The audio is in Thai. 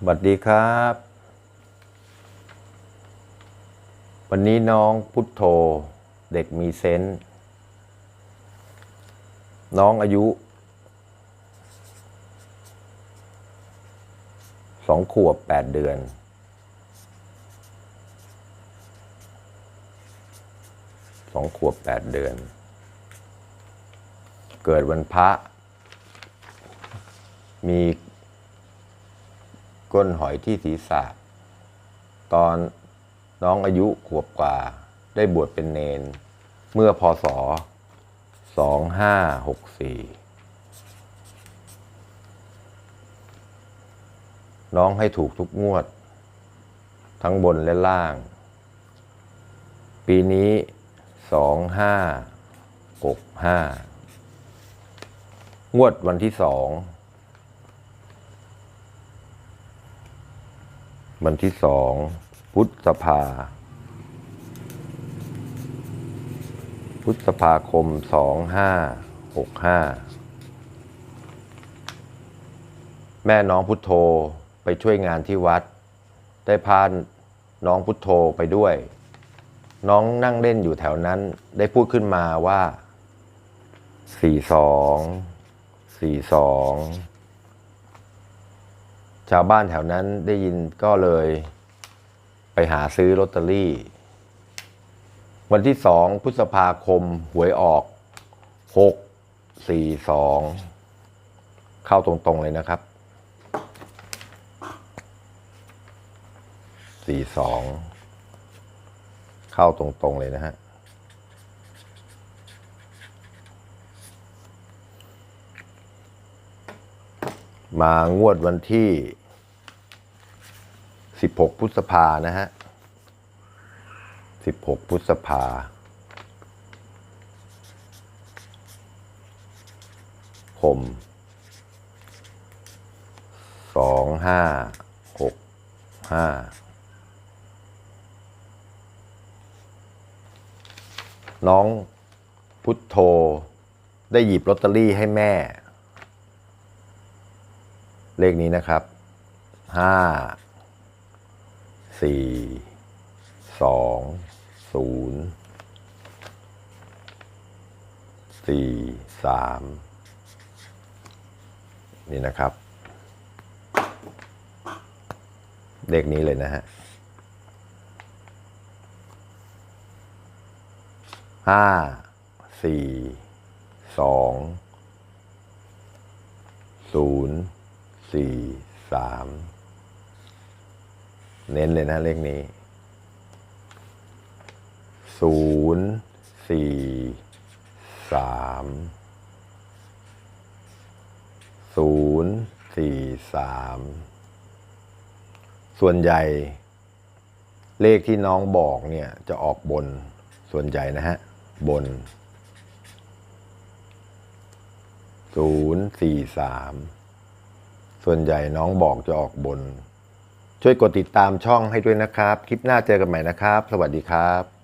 สวัสดีครับ วันนี้น้องพุทโธเด็กมีเซนส์น้องอายุสองขวบแปดเดือน สองขวบแปดเดือน เกิดวันพระ มี ก้นหอยที่ศีรษะ ตอนน้องอายุขวบกว่า ได้บวชเป็นเนน เมื่อพศ 2564 น้องให้ถูกทุกงวด ทั้งบนและล่าง ปีนี้ 2565 งวดวันที่สอง วันที่สองพุทธภา พุทธภาคมสองห้าหกห้าแม่น้องพุทโธไปช่วยงานที่วัด ได้พาน้องพุทโธไปด้วย น้องนั่งเล่นอยู่แถวนั้นได้พูดขึ้นมาว่าสี่สองสี่สอง ชาวบ้านแถวนั้นได้ยินก็เลยไปหาซื้อลอตเตอรี่ วันที่สองพฤษภาคมหวยออกหกสี่สองเข้าตรงๆเลยนะครับสี่สองเข้าตรงๆเลยนะฮะ มางวดวันที่ 16 พฤษภานะฮะ 16 พฤษภา คม สองห้า หก ห้า น้องพุทโธได้หยิบลอตเตอรี่ให้แม่ เลขนี้นะครับ ห้า สี่ สอง ศูนย์ สี่ สาม นี่นะครับ เลขนี้เลยนะฮะห้า สี่ สอง ศูนย์ สี่สามเน้นเลยนะเลขนี้ศูนย์สี่สามศูนย์สี่สามส่วนใหญ่ เลขที่น้องบอกเนี่ยจะออกบนส่วนใหญ่นะฮะ บนศูนย์สี่สาม ส่วนใหญ่น้องบอกจะออกบน ช่วยกดติดตามช่องให้ด้วยนะครับ คลิปหน้าเจอกันใหม่นะครับ สวัสดีครับ